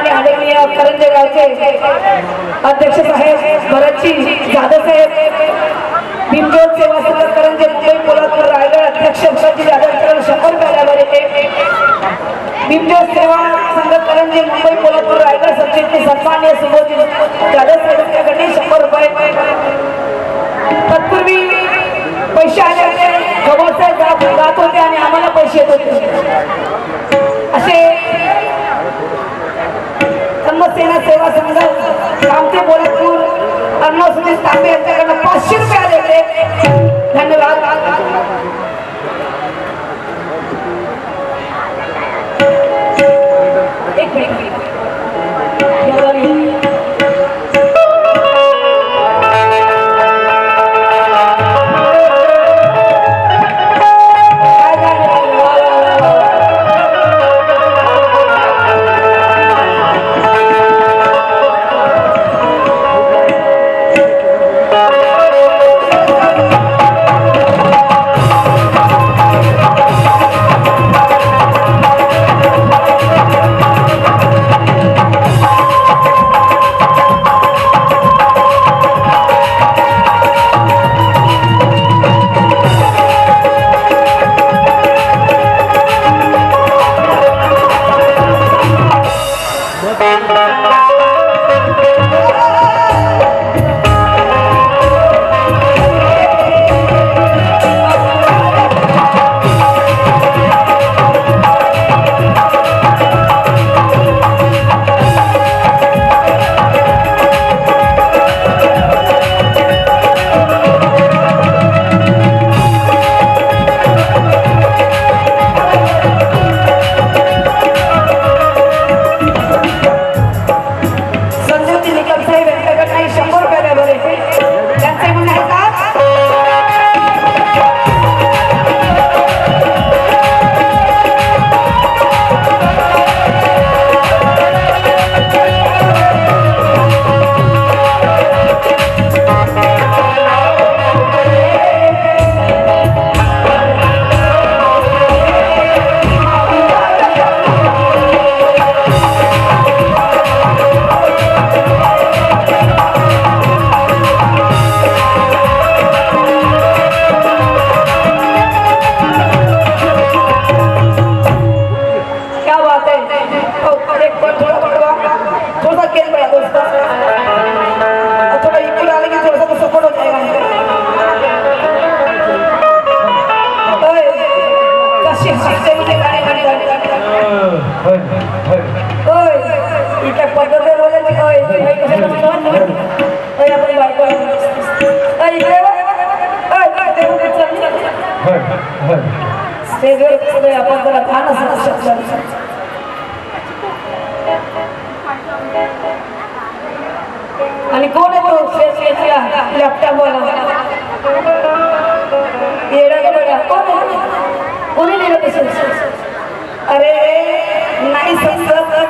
आणि हडकली करंजे गावचे अध्यक्ष साहेब भरतजी जाधव साहेब भीमजोत सेवा संघ करंजे मुंबई कोल्हापूर रायगड अध्यक्ष उषाजी जाधव शंभर रुपयावर येते भीमजोत सेवा संघ करंजे मुंबई कोल्हापूर रायगड सचिवचे सन्मान्य सुबोधी जाधव साहेबांच्याकडे शंभर रुपये. तत्पूर्वी पैसे आले खबर साहेब जात होते आणि आम्हाला पैसे येत होते. धर्मसेना सेवा संघ रामते बोलपूर अर्णव सुनील तांबे यांच्याकडनं पाचशे रुपये आले होते. धन्यवाद. स्टेजवर बसलोय आपण जरा भान असं शब्द आणि कोण आहे? लॅपटॉप येडा कोण कोणी तसं? अरे नाही समजत.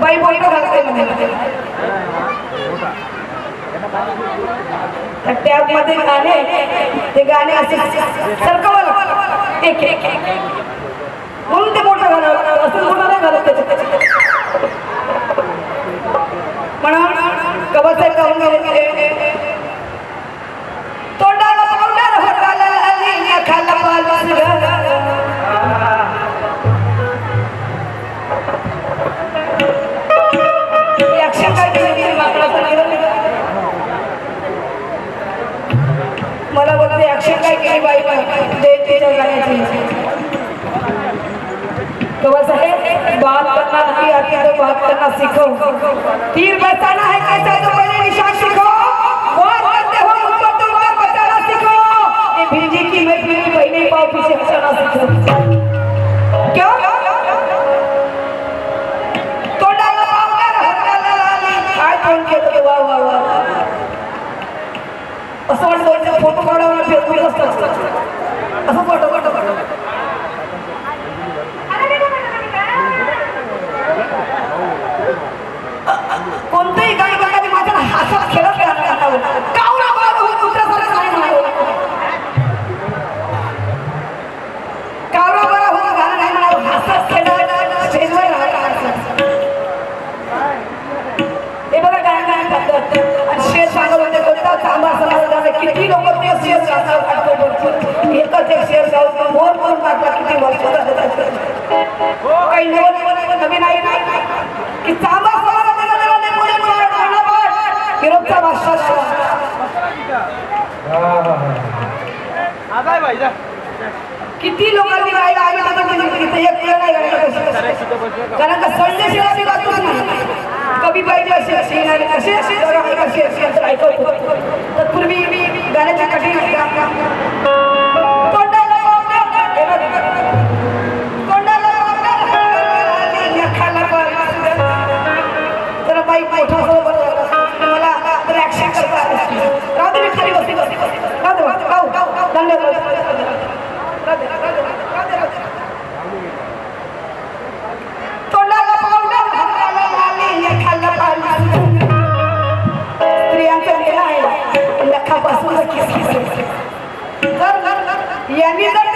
बाई बोटं घालते म्हणे त्या टॅबमध्ये गाणे ते गाणे असे सरकवलं एक एक म्हणून ते मोठं घालवलं असं मोठं नाही घालत म्हणा म्हणून गाऊन गाऊन गेले. तोंडाला पावडर होटाला लाली खाला पालस मला काय केली बाई जयंतीच्या गाण्याची कवा साहेब बात करना नहीं आती तो बात करना सीखो तीर बचाना है कैसे तो पहले निशान सीखो वार करते हो उनको तो वार बचाना सीखो ये भिंजी की मैं मेरी बहने पाओ पीछे बचाना सीखो असं वाटतं फोटो काढावा फेसबुक असतं असं फोटो गावतो मोर मोर टाकला किती वर्ष काही नवं नवं नवीन आहे नाही की चांबा आगाय भाईजा किती लोकांनी गायला म्हणजे इथे एक वेळ नाही गायला कारण का संदेश याची बातच नाही कवी पाहिजे असे असे कसे असे आहे कसे असे असं ऐकवतो तत्पूर्वी मी गाण्याची कठीण स्त्रियांचा मेळा आहे नखापासून यांनी जर